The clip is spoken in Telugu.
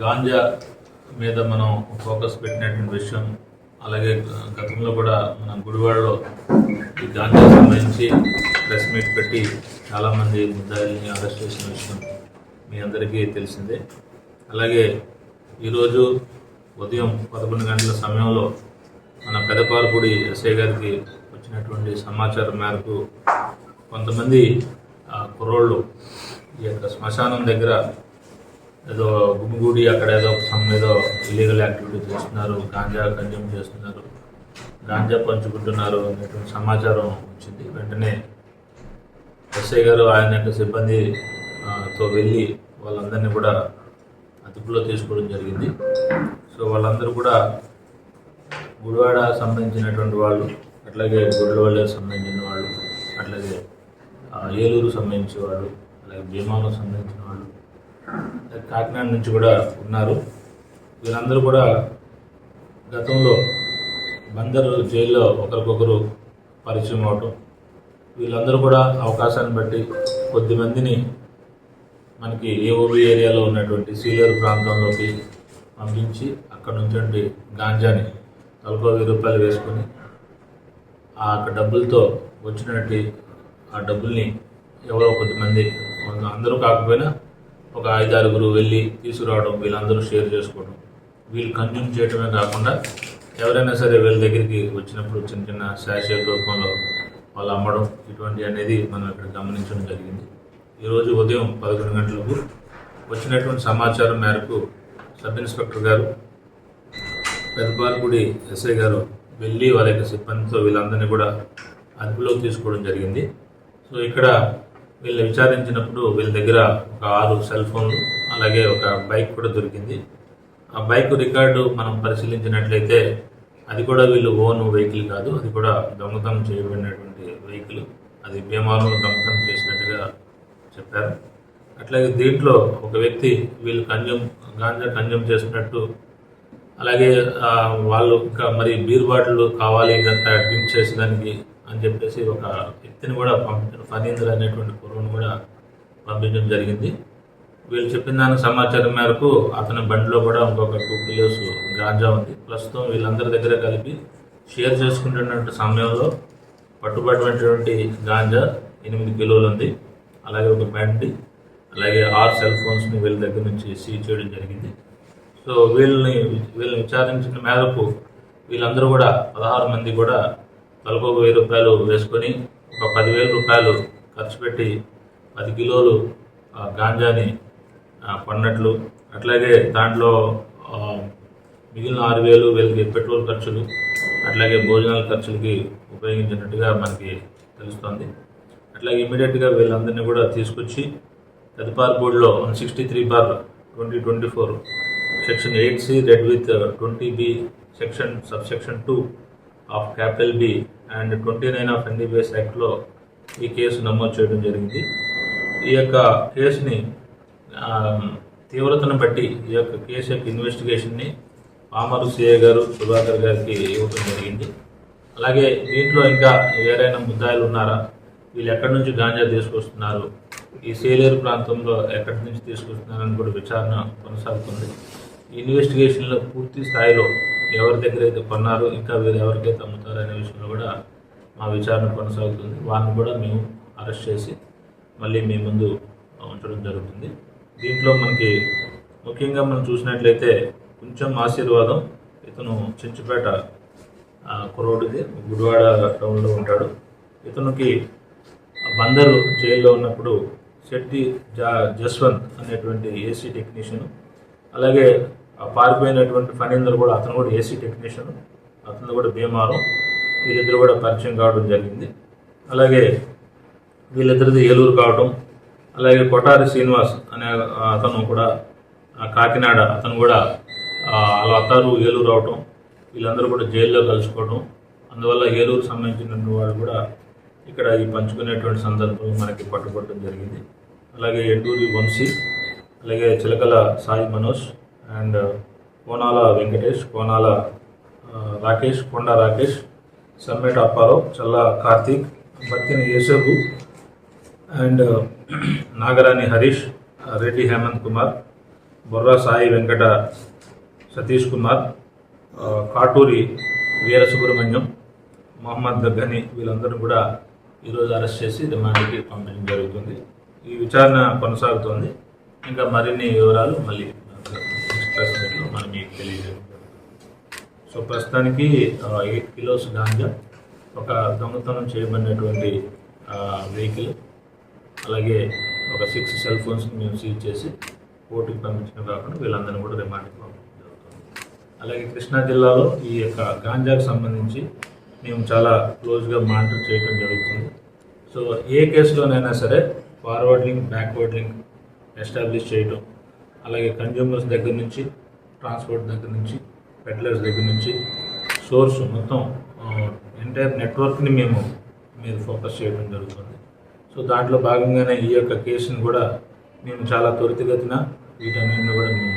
గాంజా మీద మనం ఫోకస్ పెట్టినటువంటి విషయం అలాగే గతంలో కూడా మన గుడివాడలో ఈ గాంజా సంబంధించి ప్రెస్ మీట్ పెట్టి చాలామంది ముద్దాయిల్ని అరెస్ట్ చేసిన విషయం మీ అందరికీ తెలిసిందే. అలాగే ఈరోజు ఉదయం పదకొండు గంటల సమయంలో మన పెదపాలపూడి ఎస్ఐ గారికి వచ్చినటువంటి సమాచారం మేరకు కొంతమంది ఆ, కుర్రోళ్ళు ఈ యొక్క శ్మశానం దగ్గర ఏదో గుమిగూడి అక్కడ ఏదో సమ్ ఏదో ఇల్లీగల్ యాక్టివిటీ చేస్తున్నారు గాంజా కన్జ్యూమ్ చేస్తున్నారు గాంజా పంచుకుంటున్నారు అనేటువంటి సమాచారం వచ్చింది. వెంటనే ఎస్ఐ గారు ఆయన యొక్క సిబ్బంది తో వెళ్ళి వాళ్ళందరినీ కూడా అదుపులో తీసుకోవడం జరిగింది. సో వాళ్ళందరూ కూడా గుడివాడ సంబంధించినటువంటి వాళ్ళు అట్లాగే గుడివాళ్ళకి సంబంధించిన వాళ్ళు అట్లాగే ఏలూరు సంబంధించిన వాళ్ళు అలాగే భీమాలకు సంబంధించిన వాళ్ళు కాకినాడ నుంచి కూడా ఉన్నారు. వీళ్ళందరూ కూడా గతంలో బందరు జైల్లో ఒకరికొకరు పరిచయం అవటం వీళ్ళందరూ కూడా అవకాశాన్ని బట్టి కొద్ది మందిని మనకి ఏఓబి ఏరియాలో ఉన్నటువంటి సీలేరు ప్రాంతంలోకి పంపించి అక్కడ నుంచి గాంజాని నలభై వెయ్యి రూపాయలు వేసుకొని ఆ డబ్బులతో వచ్చినట్టు ఆ డబ్బుల్ని ఎవరో కొద్దిమంది అందరూ కాకపోయినా ఒక ఐదారుగురు వెళ్ళి తీసుకురావడం వీళ్ళందరూ షేర్ చేసుకోవడం వీళ్ళు కన్జ్యూమ్ చేయడమే కాకుండా ఎవరైనా సరే వీళ్ళ దగ్గరికి వచ్చినప్పుడు చిన్న చిన్న శాషే రూపంలో వాళ్ళు అమ్మడం ఇటువంటి అనేది మనం ఇక్కడ గమనించడం జరిగింది. ఈరోజు ఉదయం పదకొండు గంటలకు వచ్చినటువంటి సమాచారం మేరకు సబ్ ఇన్స్పెక్టర్ గారు పెద్దపాలపూడి ఎస్ఐ గారు వెళ్ళి వారి యొక్క సిబ్బందితో వీళ్ళందరినీ కూడా అదుపులోకి తీసుకోవడం జరిగింది. సో ఇక్కడ వీళ్ళు విచారించినప్పుడు వీళ్ళ దగ్గర ఒక ఆరు సెల్ ఫోన్లు అలాగే ఒక బైక్ కూడా దొరికింది. ఆ బైక్ రికార్డు మనం పరిశీలించినట్లయితే అది కూడా వీళ్ళు ఓన్ వెహికల్ కాదు అది కూడా దొంగతనం చేయబడినటువంటి వెహికల్. అది భీమాలను దొంగతనం చేసినట్టుగా చెప్పారు. అట్లాగే దీంట్లో ఒక వ్యక్తి వీళ్ళు కన్జ్యూమ్ గాంజా కన్జ్యూమ్ చేసినట్టు అలాగే వాళ్ళు ఇంకా మరి బీర్ బాటిల్ కావాలి ఇదంతా డ్రింక్ చేసేదానికి అని చెప్పేసి ఒక వ్యక్తిని కూడా పంపించారు ఫనీంద్ర అనేటువంటి కుర్రను కూడా పంపించడం జరిగింది. వీళ్ళు చెప్పిన దాని సమాచారం మేరకు అతని బండిలో కూడా ఇంకొక టూ కిలోస్ గాంజా ఉంది. ప్రస్తుతం వీళ్ళందరి దగ్గర కలిపి షేర్ చేసుకుంటున్నటువంటి సమయంలో పట్టుబడినటువంటి గాంజా ఎనిమిది కిలోలు ఉంది. అలాగే ఒక బండి అలాగే ఆరు సెల్ ఫోన్స్ని వీళ్ళ దగ్గర నుంచి సీజ్ చేయడం జరిగింది. సో వీళ్ళని వీళ్ళని విచారించిన మేరకు వీళ్ళందరూ కూడా పదహారు మంది కూడా తలకు ఒక వెయ్యి రూపాయలు వేసుకొని ఒక పదివేల రూపాయలు ఖర్చు పెట్టి పది కిలోలు గాంజాని కొన్నట్లు అట్లాగే దాంట్లో మిగిలిన ఆరు వేలు వీళ్ళకి పెట్రోల్ ఖర్చులు అట్లాగే భోజనాల ఖర్చులకి ఉపయోగించినట్టుగా మనకి తెలుస్తోంది. అట్లాగే ఇమీడియట్గా వీళ్ళందరినీ కూడా తీసుకొచ్చి పెదపాలపూడిలో one sixty three bar twenty twenty four section eight C read with twenty B section sub section two of capital B and twenty nine of NDBS యాక్ట్లో ఈ కేసు నమోదు చేయడం జరిగింది. ఈ యొక్క కేసుని తీవ్రతను బట్టి ఈ యొక్క కేసు యొక్క ఇన్వెస్టిగేషన్ని పామరు సిఏ గారు సుధాకర్ గారికి ఇవ్వడం జరిగింది. అలాగే దీంట్లో ఇంకా ఎవరైనా ముద్దాయిలు ఉన్నారా? వీళ్ళు ఎక్కడి నుంచి గాంజా తీసుకొస్తున్నారు? ఈ సేలేరు ప్రాంతంలో ఎక్కడి నుంచి తీసుకొస్తున్నారని కూడా విచారణ కొనసాగుతుంది. ఈ ఇన్వెస్టిగేషన్లో పూర్తి స్థాయిలో ఎవరి దగ్గర అయితే కొన్నారో ఇంకా వీరు ఎవరికైతే అమ్ముతారు అనే విషయంలో కూడా మా విచారణ కొనసాగుతుంది. వారిని కూడా మేము అరెస్ట్ చేసి మళ్ళీ మీ ముందు ఉంచడం జరుగుతుంది. దీంట్లో మనకి ముఖ్యంగా మనం చూసినట్లయితే కొంచెం ఆశీర్వాదం ఇతను చెంచుపేట ఆ, కుర్రోడిది గుడివాడ టౌన్లో ఉంటాడు. ఇతనికి బందరు జైల్లో ఉన్నప్పుడు శెట్టి జా జస్వంత్ అనేటువంటి ఏసీ టెక్నీషియన్ అలాగే పారిపోయినటువంటి ఫణీందర్ కూడా అతను కూడా ఏసీ టెక్నీషియన్ అతను కూడా భీమారం. వీళ్ళిద్దరు కూడా పరిచయం కావడం జరిగింది. అలాగే వీళ్ళిద్దరిది ఏలూరు కావడం అలాగే కొటారి శ్రీనివాస్ అనే అతను కూడా కాకినాడ అతను కూడా ఆ, అత్తారు ఏలూరు అవటం వీళ్ళందరూ కూడా జైల్లో కలుసుకోవడం అందువల్ల ఏలూరు సంబంధించిన వాళ్ళు కూడా ఇక్కడ ఈ పంచుకునేటువంటి సందర్భం మనకి పట్టుకోవడం జరిగింది. అలాగే ఎండూరి వంశీ అలాగే చిలకల సాయి మనోజ్ అండ్ కోనాల వెంకటేష్ కోనాల రాకేష్ కొండ రాకేష్ సమ్మేట అప్పారావు చల్ల కార్తీక్ బత్తిని యేసబు అండ్ నాగరాణి హరీష్ రెడ్డి హేమంత్ కుమార్ బొర్రా సాయి వెంకట సతీష్ కుమార్ కాటూరి వీర సుబ్రహ్మణ్యం మహమ్మద్ దగ్గని వీళ్ళందరూ కూడా ఈరోజు అరెస్ట్ చేసి రిమాండ్కి పంపించడం జరుగుతుంది. ఈ విచారణ కొనసాగుతోంది. ఇంకా మరిన్ని వివరాలు మళ్ళీ సో ప్రస్తుతానికి ఎయిట్ కిలోస్ గాంజా ఒక దొంగతనం చేయబడినటువంటి వెహికల్. అలాగే ఒక సిక్స్ సెల్ ఫోన్స్ మేము సీజ్ చేసి కోర్టుకి పంపించడం కాకుండా వీళ్ళందరినీ కూడా రిమాండ్కి పంపించడం జరుగుతుంది. అలాగే కృష్ణా జిల్లాలో ఈ యొక్క గాంజాకు సంబంధించి మేము చాలా క్లోజ్గా మానిటర్ చేయడం జరుగుతుంది. సో ఏ కేసులోనైనా సరే forward link backward link establish చేయడం అలాగే కన్జ్యూమర్స్ దగ్గర నుంచి ట్రాన్స్పోర్ట్ దగ్గర నుంచి పెట్లర్స్ దగ్గర నుంచి సోర్స్ మొత్తం ఎంటైర్ నెట్వర్క్ని మేము మీద ఫోకస్ చేయడం జరుగుతుంది. సో దాంట్లో భాగంగానే ఈ యొక్క కేసును కూడా మేము చాలా త్వరితగతిన వీటన్నింటిని కూడా మేము